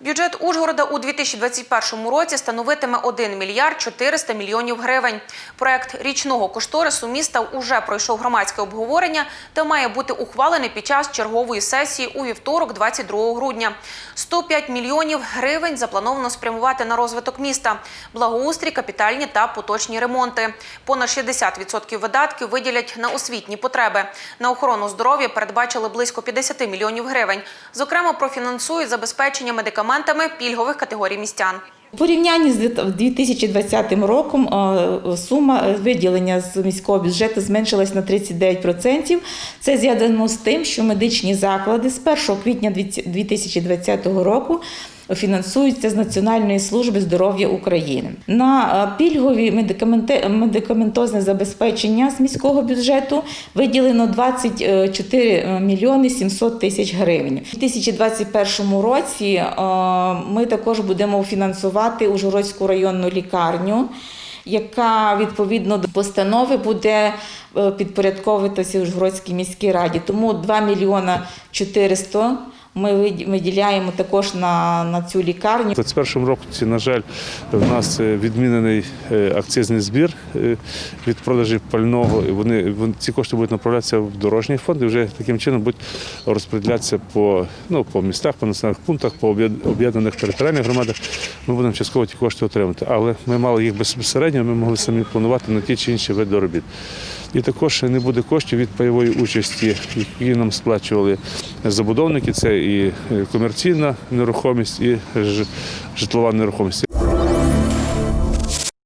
Бюджет Ужгорода у 2021 році становитиме 1 мільярд 400 мільйонів гривень. Проект річного кошторису міста уже пройшов громадське обговорення та має бути ухвалений під час чергової сесії у вівторок, 22 грудня. 105 мільйонів гривень заплановано спрямувати на розвиток міста, благоустрій, капітальні та поточні ремонти. Понад 60% видатків виділять на освітні потреби. На охорону здоров'я передбачили близько 50 мільйонів гривень. Зокрема, профінансують забезпечення медикаментами пільгових категорій містян. У порівнянні з 2020 роком е, сума виділення з міського бюджету зменшилась на 39%. Це зв'язано з тим, що медичні заклади з 1 квітня 2020 року фінансуються з Національної служби здоров'я України. На е, пільгові медикаментозне забезпечення з міського бюджету виділено 24 мільйони 700 тисяч гривень. У 2021 році е, ми також будемо фінансувати Ужгородську районну лікарню. Яка відповідно до постанови буде е, підпорядковуватися Ужгородській міській раді. Тому 2 мільйона 400 ми виділяємо також на, на цю лікарню. У 2021 році, на жаль, в нас е, відмінений е, акцизний збір е, від продажі пального. Вони, вон- ці кошти будуть направлятися в дорожній фонд і вже таким чином будуть розподілятися по, ну, по містах, по населених пунктах, по об'єднаних територіальних громадах. Ми будемо частково ті кошти отримати. Але ми мали їх безпосередньо, ми могли самі планувати на ті чи інші види робіт. І також не буде коштів від пайової участі, які нам сплачували забудовники. Це і е, комерційна нерухомість, і житлова нерухомість.